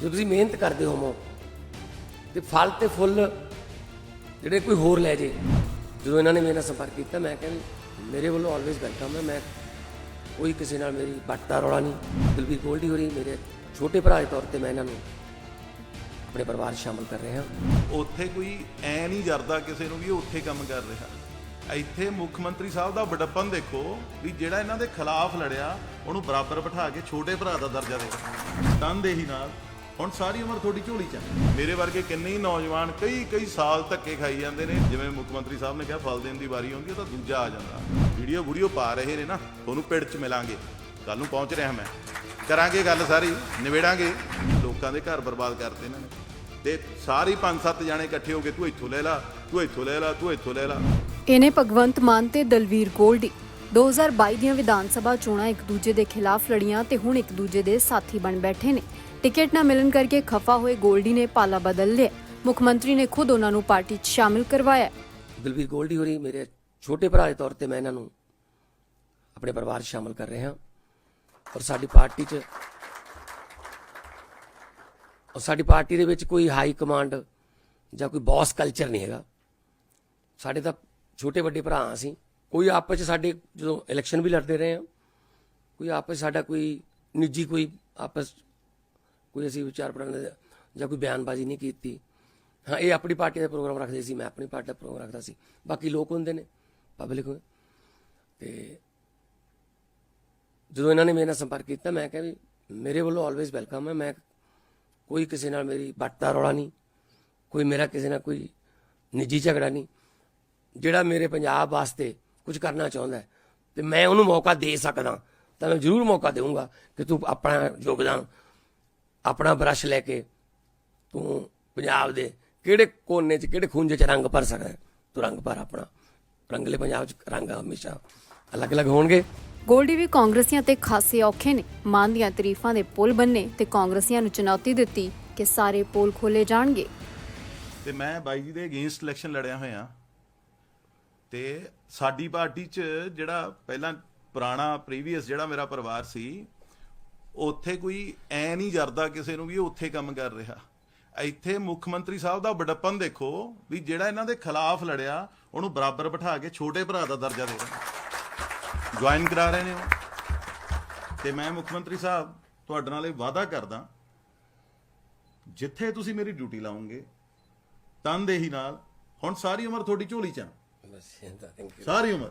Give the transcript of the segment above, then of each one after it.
ਜੇ ਤੁਸੀਂ ਮਿਹਨਤ ਕਰਦੇ ਹੋਵੋ, ਤੇ ਫਲ ਤੇ ਫੁੱਲ ਜਿਹੜੇ ਕੋਈ ਹੋਰ ਲੈ ਜੇ। ਜਦੋਂ ਇਹਨਾਂ ਨੇ ਮੇਰੇ ਨਾਲ ਸੰਪਰਕ ਕੀਤਾ, ਮੈਂ ਕਿਹਾ ਮੇਰੇ ਵੱਲੋਂ ਆਲਵੇਜ਼ ਵੈਲਕਮ ਹੈ। ਮੈਂ ਕੋਈ ਕਿਸੇ ਨਾਲ ਮੇਰੀ ਬੱਟ ਰੌਲਾ ਨਹੀਂ ਦਿਲਵੀਰ ਗੋਲਡੀ ਹੋ ਮੇਰੇ ਛੋਟੇ ਭਰਾ ਦੇ ਤੌਰ ਤੇ ਮੈਂ ਇਹਨਾਂ ਨੂੰ ਆਪਣੇ ਪਰਿਵਾਰ 'ਚ ਸ਼ਾਮਲ ਕਰ ਰਿਹਾ ਉੱਥੇ ਕੋਈ ਐ ਨਹੀਂ ਜਰਦਾ ਕਿਸੇ ਨੂੰ ਵੀ ਉੱਥੇ ਕੰਮ ਕਰ ਰਿਹਾ। ਇੱਥੇ ਮੁੱਖ ਮੰਤਰੀ ਸਾਹਿਬ ਦਾ ਬੜਪਨ ਦੇਖੋ ਵੀ ਜਿਹੜਾ ਇਹਨਾਂ ਦੇ ਖਿਲਾਫ ਲੜਿਆ, ਉਹਨੂੰ ਬਰਾਬਰ ਬਿਠਾ ਕੇ ਛੋਟੇ ਭਰਾ ਦਾ ਦਰਜਾ ਦੇ। ਤਨਦੇਹੀ ਨਾਲ। ਹੁਣ ਸਾਰੀ ਉਮਰ ਤੁਹਾਡੀ ਝੋਲੀ ਚ ਹੈ। ਮੇਰੇ ਵਰਗੇ ਕਿੰਨੇ ਹੀ ਨੌਜਵਾਨ ਕਈ ਕਈ ਸਾਲ ਧੱਕੇ ਖਾਈ ਜਾਂਦੇ ਨੇ। ਜਿਵੇਂ ਮੁੱਖ ਮੰਤਰੀ ਸਾਹਿਬ ਨੇ ਕਿਹਾ, ਫਲ ਦੇਣ ਦੀ ਵਾਰੀ ਆਉਂਦੀ ਹੈ ਤਾਂ ਦੂਜਾ ਆ ਜਾਂਦਾ। ਵੀਡੀਓ ਵੀਡੀਓ ਪਾ ਰਹੇ ਨੇ ਨਾ, ਤੁਹਾਨੂੰ ਪਿੰਡ ਚ ਮਿਲਾਂਗੇ। ਕੱਲ ਨੂੰ ਪਹੁੰਚ ਰਿਹਾ ਮੈਂ। ਕਰਾਂਗੇ ਗੱਲ ਸਾਰੀ, ਨਿਬੇੜਾਂਗੇ। ਲੋਕਾਂ ਦੇ ਘਰ ਬਰਬਾਦ ਕਰਤੇ ਇਹਨਾਂ ਨੇ। ਤੇ ਸਾਰੇ ਹੀ ਪੰਜ ਸੱਤ ਜਾਣੇ ਇਕੱਠੇ ਹੋ ਕੇ, ਤੂੰ ਇੱਥੋਂ ਲੈ ਲਾ, ਤੂੰ ਇੱਥੋਂ ਲੈ ਲਾ, ਤੂੰ ਇੱਥੋਂ ਲੈ ਲਾ। ਇਹਨੇ ਭਗਵੰਤ ਮਾਨ ਤੇ ਦਲਵੀਰ ਗੋਲਡੀ। 2022 ਦੀਆਂ ਵਿਧਾਨ ਸਭਾ ਚੋਣਾਂ ਇੱਕ ਦੂਜੇ ਦੇ ਖਿਲਾਫ ਲੜੀਆਂ ਤੇ ਹੁਣ ਇੱਕ ਦੂਜੇ ਦੇ ਸਾਥੀ ਬਣ ਬੈਠੇ ਨੇ। ਟਿਕਟ ਨਾ ਮਿਲਣ ਕਰਕੇ ਖਫਾ ਹੋਏ ਗੋਲਡੀ ਨੇ ਪਾਲਾ ਬਦਲ ਲਿਆ ਮੁੱਖ ਮੰਤਰੀ ਨੇ ਖੁਦ ਉਹਨਾਂ ਨੂੰ ਪਾਰਟੀ 'ਚ ਸ਼ਾਮਿਲ ਕਰਵਾਇਆ ਦਿਲਵੀਰ ਗੋਲਡੀ ਹੋਰੀ ਮੇਰੇ ਛੋਟੇ ਭਰਾ ਦੇ ਤੌਰ ਤੇ ਮੈਂ ਇਹਨਾਂ ਨੂੰ ਆਪਣੇ ਪਰਿਵਾਰ 'ਚ ਸ਼ਾਮਿਲ ਕਰ ਰਿਹਾ ਔਰ ਸਾਡੀ ਪਾਰਟੀ 'ਚ ਔਰ ਸਾਡੀ ਪਾਰਟੀ ਦੇ ਵਿੱਚ ਕੋਈ ਹਾਈ ਕਮਾਂਡ ਜਾਂ ਕੋਈ ਬੌਸ ਕਲਚਰ ਨਹੀਂ ਹੈਗਾ ਸਾਡੇ ਤਾਂ ਛੋਟੇ ਵੱਡੇ ਭਰਾ ਅਸੀਂ ਕੋਈ ਆਪਸ 'ਚ ਸਾਡੇ ਜਦੋਂ ਇਲੈਕਸ਼ਨ ਵੀ ਲੜਦੇ ਰਹੇ ਹਾਂ ਕੋਈ ਆਪਸ ਸਾਡਾ ਕੋਈ ਨਿੱਜੀ ਕੋਈ ਆਪਸ ਕੋਈ ਅਸੀਂ ਵਿਚਾਰ ਪ੍ਰਣ ਜਾਂ ਕੋਈ ਬਿਆਨਬਾਜ਼ੀ ਨਹੀਂ ਕੀਤੀ। ਹਾਂ, ਇਹ ਆਪਣੀ ਪਾਰਟੀ ਦਾ ਪ੍ਰੋਗਰਾਮ ਰੱਖਦੇ ਸੀ, ਮੈਂ ਆਪਣੀ ਪਾਰਟੀ ਦਾ ਪ੍ਰੋਗਰਾਮ ਰੱਖਦਾ ਸੀ। ਬਾਕੀ ਲੋਕ ਹੁੰਦੇ ਨੇ ਪਬਲਿਕ ਤੇ ਜਦੋਂ ਇਹਨਾਂ ਨੇ ਮੇਰੇ ਨਾਲ ਸੰਪਰਕ ਕੀਤਾ, ਮੈਂ ਕਿਹਾ ਵੀ ਮੇਰੇ ਵੱਲੋਂ ਆਲਵੇਜ਼ ਵੈਲਕਮ ਹੈ। ਮੈਂ ਕੋਈ ਕਿਸੇ ਨਾਲ ਮੇਰੀ ਬੱਟ ਰੌਲਾ ਨਹੀਂ, ਕੋਈ ਮੇਰਾ ਕਿਸੇ ਨਾਲ ਕੋਈ ਨਿੱਜੀ ਝਗੜਾ ਨਹੀਂ। ਜਿਹੜਾ ਮੇਰੇ ਪੰਜਾਬ ਵਾਸਤੇ ਕੁਝ ਕਰਨਾ ਚਾਹੁੰਦਾ ਹੈ, ਤੇ ਮੈਂ ਉਹਨੂੰ ਮੌਕਾ ਦੇ ਸਕਦਾ, ਤਾਂ ਮੈਂ ਜ਼ਰੂਰ ਮੌਕਾ ਦੇਵਾਂਗਾ ਕਿ ਤੂੰ ਆਪਣਾ ਯੋਗਦਾਨ ਆਪਣਾ ਬਰਸ਼ ਲੈ ਕੇ ਤੂੰ ਪੰਜਾਬ ਦੇ ਕਿਹੜੇ ਕੋਨੇ 'ਚ ਕਿਹੜੇ ਖੂੰਜੇ 'ਚ ਰੰਗ ਭਰ ਸਕਦਾ? ਤੂੰ ਰੰਗ ਭਰ ਆਪਣਾ। ਰੰਗਲੇ ਪੰਜਾਬ 'ਚ ਰੰਗ ਹਮੇਸ਼ਾ ਅਲੱਗ-ਅਲੱਗ ਹੋਣਗੇ। ਗੋਲਡੀ ਵੀ ਕਾਂਗਰਸੀਆਂ ਤੇ ਖਾਸੇ ਔਖੇ ਨੇ। ਮਾਨ ਦੀਆਂ ਤਾਰੀਫਾਂ ਦੇ ਪੁਲ ਬੰਨੇ ਤੇ ਕਾਂਗਰਸੀਆਂ ਨੂੰ ਚੁਣੌਤੀ ਦਿੱਤੀ ਕਿ ਸਾਰੇ ਪੋਲ ਖੋਲੇ ਜਾਣਗੇ। ਤੇ ਮੈਂ ਬਾਈ ਜੀ ਦੇ ਅਗੇਂਸਟ ਇਲੈਕਸ਼ਨ ਲੜਿਆ ਹੋਇਆ। ਤੇ ਸਾਡੀ ਪਾਰਟੀ 'ਚ ਜਿਹੜਾ ਪਹਿਲਾਂ ਪੁਰਾਣਾ ਪ੍ਰੀਵੀਅਸ ਜਿਹੜਾ ਮੇਰਾ ਪਰਿਵਾਰ ਸੀ ਉੱਥੇ ਕੋਈ ਐ ਨਹੀਂ ਜਰਦਾ ਕਿਸੇ ਨੂੰ ਵੀ ਉੱਥੇ ਕੰਮ ਕਰ ਰਿਹਾ। ਇੱਥੇ ਮੁੱਖ ਮੰਤਰੀ ਸਾਹਿਬ ਦਾ ਬੜਪਨ ਦੇਖੋ ਵੀ ਜਿਹੜਾ ਇਹਨਾਂ ਦੇ ਖਿਲਾਫ ਲੜਿਆ ਉਹਨੂੰ ਬਰਾਬਰ ਬਿਠਾ ਕੇ ਛੋਟੇ ਭਰਾ ਦਾ ਦਰਜਾ ਦੇ ਦਿੱਤਾ ਜੁਆਇਨ ਕਰਾ ਰਹੇ ਨੇ ਉਹ। ਤੇ ਮੈਂ ਮੁੱਖ ਮੰਤਰੀ ਸਾਹਿਬ ਤੁਹਾਡੇ ਨਾਲ ਇਹ ਵਾਅਦਾ ਕਰਦਾ ਜਿੱਥੇ ਤੁਸੀਂ ਮੇਰੀ ਡਿਊਟੀ ਲਾਉਂਗੇ ਤਨਦੇਹੀ ਨਾਲ ਹੁਣ ਸਾਰੀ ਉਮਰ ਤੁਹਾਡੀ ਝੋਲੀ ਚ ਆ। ਸਾਰੀ ਉਮਰ।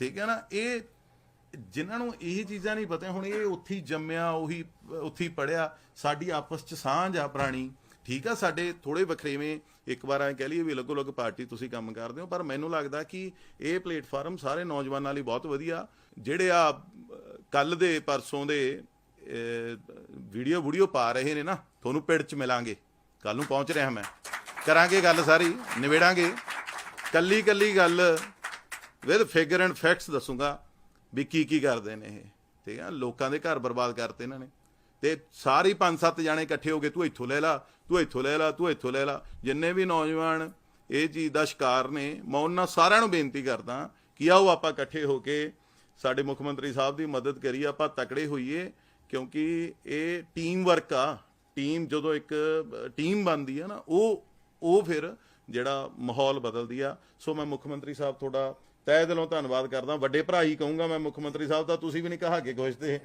ਠੀਕ ਹੈ ਨਾ? ਇਹ ਜਿਨ੍ਹਾਂ ਨੂੰ ਇਹ ਚੀਜ਼ਾਂ ਨਹੀਂ ਪਤਾ ਹੁਣ ਇਹ ਉੱਥੇ ਜੰਮਿਆ, ਉਹੀ, ਉੱਥੇ ਹੀ ਪੜਿਆ, ਸਾਡੀ ਆਪਸ ਚ ਸਾਂਝ ਆ ਪੁਰਾਣੀ। ਠੀਕ ਆ? ਸਾਡੇ ਥੋੜੇ ਵਖਰੇਵੇਂ ਇੱਕ ਵਾਰ ਐ ਕਹਿ ਲਈਏ ਵੀ ਲੱਗੋ ਲੱਗ ਪਾਰਟੀ ਤੁਸੀਂ ਕੰਮ ਕਰਦੇ ਹੋ, ਪਰ ਮੈਨੂੰ ਲੱਗਦਾ ਕਿ ਇਹ ਪਲੇਟਫਾਰਮ ਸਾਰੇ ਨੌਜਵਾਨਾਂ ਲਈ ਬਹੁਤ ਵਧੀਆ। ਜਿਹੜੇ ਆ ਕੱਲ ਦੇ, ਪਰਸੋਂ ਦੇ ਵੀਡੀਓ ਵੀਡੀਓ ਪਾ ਰਹੇ ਨੇ ਨਾ, ਤੁਹਾਨੂੰ ਪਿੜ ਚ ਮਿਲਾਂਗੇ। ਕੱਲ ਨੂੰ ਪਹੁੰਚ ਰਿਹਾ ਮੈਂ। ਕਰਾਂਗੇ ਗੱਲ ਸਾਰੀ, ਨਿਬੇੜਾਂਗੇ। ਕੱਲੀ ਕੱਲੀ ਗੱਲ ਵਿਦ ਫਿਗਰ ਐਂਡ ਫੈਕਟਸ ਦੱਸੂਗਾ ਵੀ ਕੀ ਕੀ ਕਰਦੇ ਨੇ ਇਹ। ਠੀਕ ਹੈ ਲੋਕਾਂ ਦੇ ਘਰ ਬਰਬਾਦ ਕਰਤੇ ਇਹਨਾਂ ਨੇ। ਤੇ ਸਾਰੇ ਹੀ ਪੰਜ ਸੱਤ ਜਾਣੇ ਇਕੱਠੇ ਹੋ ਕੇ ਤੂੰ ਇੱਥੋਂ ਲੈ ਲਾ, ਤੂੰ ਇੱਥੋਂ ਲੈ ਲਾ, ਤੂੰ ਇੱਥੋਂ ਲੈ ਲਾ। ਜਿੰਨੇ ਵੀ ਨੌਜਵਾਨ ਇਹ ਚੀਜ਼ ਦਾ ਸ਼ਿਕਾਰ ਨੇ, ਮੈਂ ਉਹਨਾਂ ਸਾਰਿਆਂ ਨੂੰ ਬੇਨਤੀ ਕਰਦਾ ਕਿ ਆਓ ਆਪਾਂ ਇਕੱਠੇ ਹੋ ਕੇ ਸਾਡੇ ਮੁੱਖ ਮੰਤਰੀ ਸਾਹਿਬ ਦੀ ਮਦਦ ਕਰੀਏ, ਆਪਾਂ ਤਕੜੇ ਹੋਈਏ, ਕਿਉਂਕਿ ਇਹ ਟੀਮ ਵਰਕ ਆ। ਟੀਮ ਜਦੋਂ ਇੱਕ ਟੀਮ ਬਣਦੀ ਆ ਨਾ, ਉਹ ਉਹ ਫਿਰ ਜਿਹੜਾ ਮਾਹੌਲ ਬਦਲਦੀ ਆ। ਸੋ ਮੈਂ ਮੁੱਖ ਮੰਤਰੀ ਸਾਹਿਬ ਤੁਹਾਡਾ ਤੈ ਦਿਲੋਂ ਧੰਨਵਾਦ ਕਰਦਾ। ਵੱਡੇ ਭਰਾ ਹੀ ਕਹੂੰਗਾ ਮੈਂ ਮੁੱਖ ਮੰਤਰੀ ਸਾਹਿਬ ਦਾ, ਤੁਸੀਂ ਵੀ ਨਹੀਂ ਕਹਾ ਕੇ ਖੁਸ਼ਦੇ